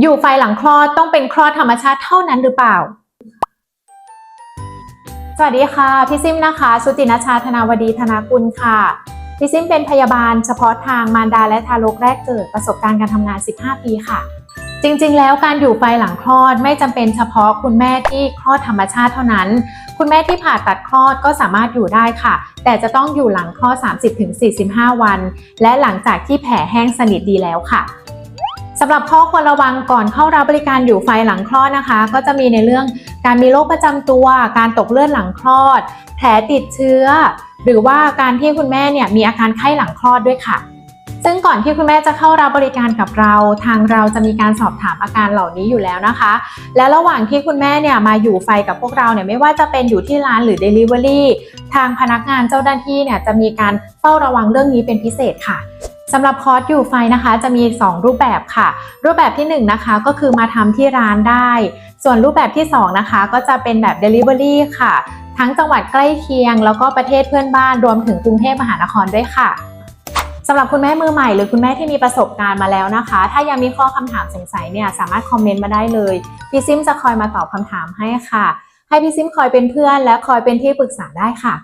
อยู่ไฟหลังคลอดต้องเป็นคลอดธรรมชาติเท่านั้นหรือเปล่า สวัสดีค่ะพี่ซิมนะคะชุตินชชาธนาวดีธนากุลค่ะพี่ซิมเป็นพยาบาลเฉพาะทางมารดาและทารกแรกเกิดประสบการณ์การทำงาน 15 ปีค่ะ จริงๆ แล้วการอยู่ไฟหลังคลอดไม่จำเป็นเฉพาะคุณแม่ที่คลอดธรรมชาติเท่านั้น คุณแม่ที่ผ่าตัดคลอดก็สามารถอยู่ได้ค่ะ แต่จะต้องอยู่หลังคลอด 30-45 วัน และหลังจากที่แผลแห้งสนิทดีแล้วค่ะ สำหรับข้อควรระวังก่อนเข้ารับบริการอยู่ไฟหลังคลอดนะคะ ก็จะมีในเรื่องการมีโรคประจำตัว การตกเลือดหลังคลอด แผลติดเชื้อ หรือว่าการที่คุณแม่เนี่ยมีอาการไข้หลังคลอดด้วยค่ะ ซึ่งก่อนที่คุณแม่จะเข้ารับบริการกับเรา ทางเราจะมีการสอบถามอาการเหล่านี้อยู่แล้วนะคะ และระหว่างที่คุณแม่เนี่ยมาอยู่ไฟกับพวกเราเนี่ยไม่ว่าจะเป็นอยู่ที่ร้านหรือ Delivery ทางพนักงานเจ้าหน้าที่เนี่ยจะมีการเฝ้าระวังเรื่องนี้เป็นพิเศษค่ะ สำหรับคอร์สอยู่ไฟนะคะ จะมี 2 รูปแบบค่ะ รูปแบบที่1นะคะก็คือมาทำที่ร้านได้ ส่วนรูปแบบที่ 2 นะคะ ก็จะเป็นแบบ Delivery ค่ะ ทั้งจังหวัดใกล้เคียง แล้วก็ประเทศเพื่อนบ้านรวมถึงกรุงเทพมหานครด้วยค่ะสำหรับคุณแม่มือใหม่หรือคุณแม่ที่มีประสบการณ์มาแล้วนะคะ ถ้ายังมีข้อคำถามสงสัยเนี่ยสามารถคอมเมนต์มาได้เลยพี่ซิมจะคอยมาตอบคำถามให้ค่ะ ให้พี่ซิมคอยเป็นเพื่อนและคอยเป็นที่ปรึกษาได้ค่ะ